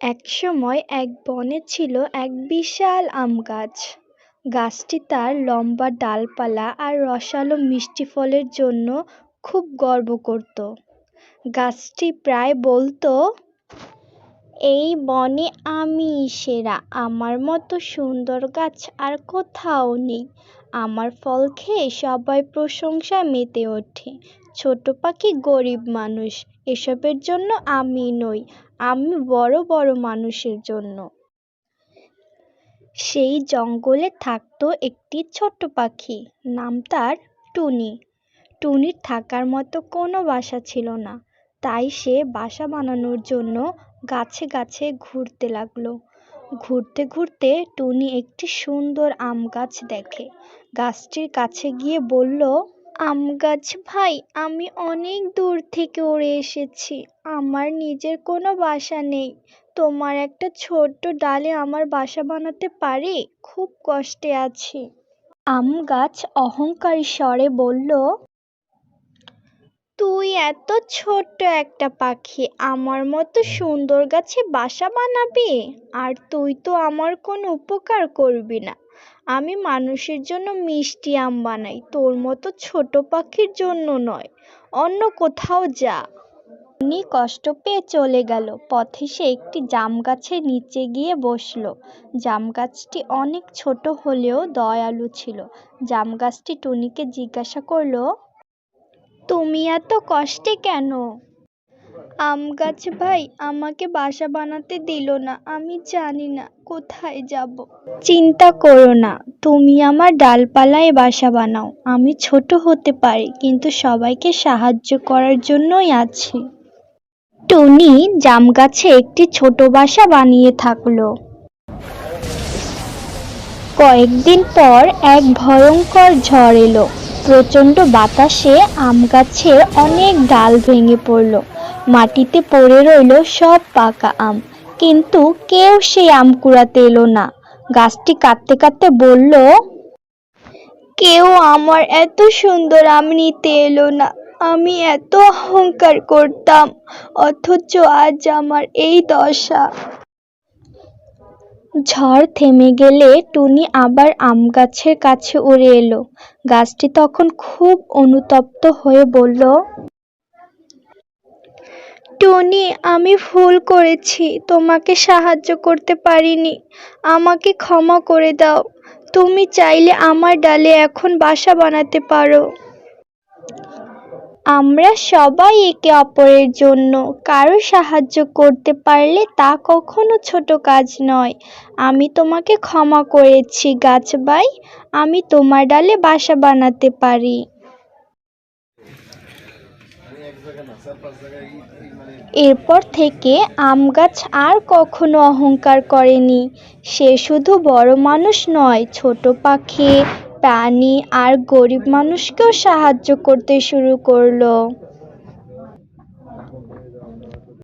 একসময় এক বনে ছিল এক বিশাল আম গাছ। গাছটি তার লম্বা ডালপালা আর রসালো মিষ্টি ফলের জন্য খুব গর্ব করত। গাছটি প্রায় বলতো, এই বনে আমি সেরা, আমার মতো সুন্দর গাছ আর কোথাও নেই। আমার ফল খেয়ে সবাই প্রশংসায় মেতে ওঠে। ছোট পাখি গরিব মানুষ। এসবের জন্য আমি নই, আমি বড় বড় মানুষের জন্য। সেই জঙ্গলে থাকতো একটি ছোট্ট পাখি, নাম তার টুনি। টুনির থাকার মতো কোনো বাসা ছিল না, তাই সে বাসা বানানোর জন্য গাছে গাছে ঘুরতে লাগল। ঘুরতে ঘুরতে টুনি একটি সুন্দর আম গাছ দেখে। গাছটির কাছে গিয়ে বলল আম গাছ, ভাই, আমি অনেক দূর থেকে উড়ে এসেছি। আমার নিজের কোনো বাসা নেই। তোমার একটা ছোট্ট ডালে আমার বাসা বানাতে পারি? খুব কষ্টে আছি। আম গাছ অহংকারী স্বরে বলল তুই এত ছোট্ট একটা পাখি, আমার মতো সুন্দর গাছে বাসা বানাবি? আর তুই তো আমার কোনো উপকার করবি না। আমি মানুষের জন্য মিষ্টি আম বানাই, তোর মতো ছোট পাখির জন্য নয়। অন্য কোথাও যা। উনি কষ্ট পেয়ে চলে গেল। পথে সে একটি জাম গাছের নিচে গিয়ে বসল। জাম গাছটি অনেক ছোট হলেও দয়ালু ছিল। জাম গাছটি টুনিকে জিজ্ঞাসা করল তুমি এত কষ্টে কেন? আম গাছ ভাই আমাকে বাসা বানাতে দিল না, আমি জানি না কোথায় যাব। চিন্তা করো না, তুমি আমার ডালপালায় বাসা বানাও, আমি ছোট হতে পারি, কিন্তু সবাইকে সাহায্য করার জন্যই আছি। টুনি জাম গাছে একটি ছোট বাসা বানিয়ে থাকল। কয়েকদিন পর এক ভয়ঙ্কর ঝড় এলো। প্রচণ্ড বাতাসে আম গাছের অনেক ডাল ভেঙে পড়ল। মাটিতে পড়ে রইল সব পাকা আম। কিন্তু কেউ সেই আম কুড়াতে এলো না। গাছটি কাঁদতে কাঁদতে বলল, কেউ আমার এত সুন্দর আম নিতে এলো না। আমি এত অহংকার করতাম, অথচ আজ আমার এই দশা। ঝড় থেমে গেলে টুনি আবার আম গাছের কাছে উড়ে এলো। গাছটি তখন খুব অনুতপ্ত হয়ে বলল, টুনি, আমি ভুল করেছি। তোমাকে সাহায্য করতে পারিনি। আমাকে ক্ষমা করে দাও। তুমি চাইলে আমার ডালে এখন বাসা বানাতে পারো। আমরা সবাই একে অপরের জন্য কারও সাহায্য করতে পারলে তা কখনো ছোট কাজ নয়। আমি তোমাকে ক্ষমা করেছি, গাছবাই। আমি তোমার ডালে বাসা বানাতে পারি। এরপর থেকে আম গাছ আর কখনো অহংকার করেনি। সে শুধু বড় মানুষ নয়, ছোট পাখি প্রাণী আর গরিব মানুষকেও সাহায্য করতে শুরু করল।